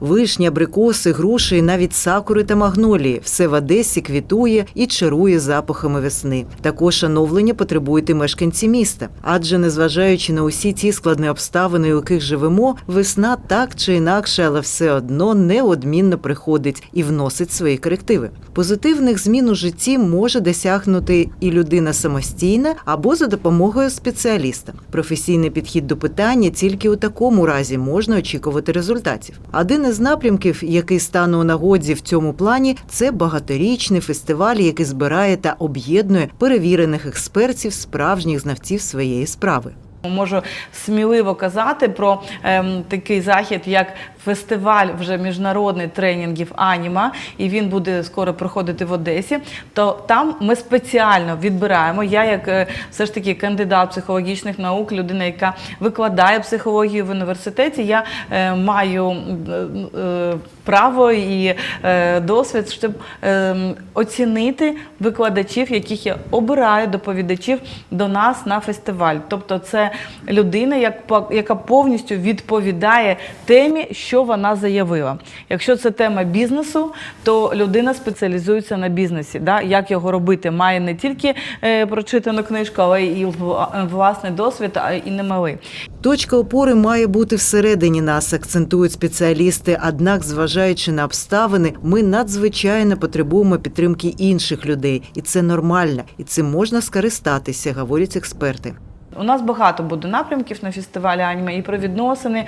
Вишня, абрикоси, груші, навіть сакури та магнолії все в Одесі квітує і чарує запахами весни. Також оновлення потребують і мешканці міста, адже незважаючи на усі ті складні обставини, у яких живемо, весна так чи інакше, але все одно неодмінно приходить і вносить свої корективи. Позитивних змін у житті може досягнути і людина самостійна або за допомогою спеціаліста. Професійний підхід до питання тільки у такому разі можна очікувати результатів. Один із напрямків, який стане у нагоді в цьому плані, це багаторічний фестиваль, який збирає та об'єднує перевірених експертів, справжніх знавців своєї справи. Можу сміливо казати про ем, такий захід, як фестиваль вже міжнародний тренінгів Аніма, і він буде скоро проходити в Одесі. То там ми спеціально відбираємо. Я, як е, все ж таки кандидат психологічних наук, людина, яка викладає психологію в університеті, я е, маю е, право і е, досвід, щоб е, оцінити викладачів, яких я обираю доповідачів до нас на фестиваль. Тобто, це людина, як яка повністю відповідає темі, що вона заявила. Якщо це тема бізнесу, то людина спеціалізується на бізнесі. Да? Як його робити, має не тільки е, прочитану книжку, але і вла- власний досвід, а і немалий. Точка опори має бути всередині нас, акцентують спеціалісти. Однак, зважаючи на обставини, ми надзвичайно потребуємо підтримки інших людей, і це нормально, і цим можна скористатися, говорять експерти. У нас багато буде напрямків на фестивалі аніме і про відносини,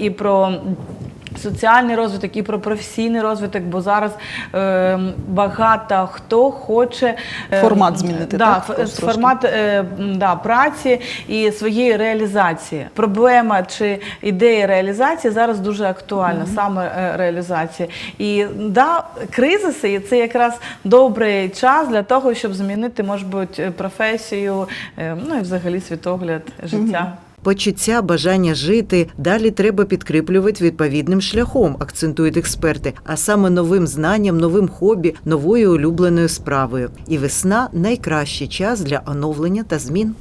і про соціальний розвиток, і про професійний розвиток, бо зараз е, багато хто хоче е, Формат змінити, да, так, формат е, да, праці і своєї реалізації. Проблема чи ідея реалізації зараз дуже актуальна, саме е, реалізація. І да, кризиси це якраз добрий час для того, щоб змінити, може бути, професію, е, ну і взагалі світогляд життя. Почуття, бажання жити далі треба підкріплювати відповідним шляхом, акцентують експерти, а саме новим знанням, новим хобі, новою улюбленою справою. І весна найкращий час для оновлення та змін.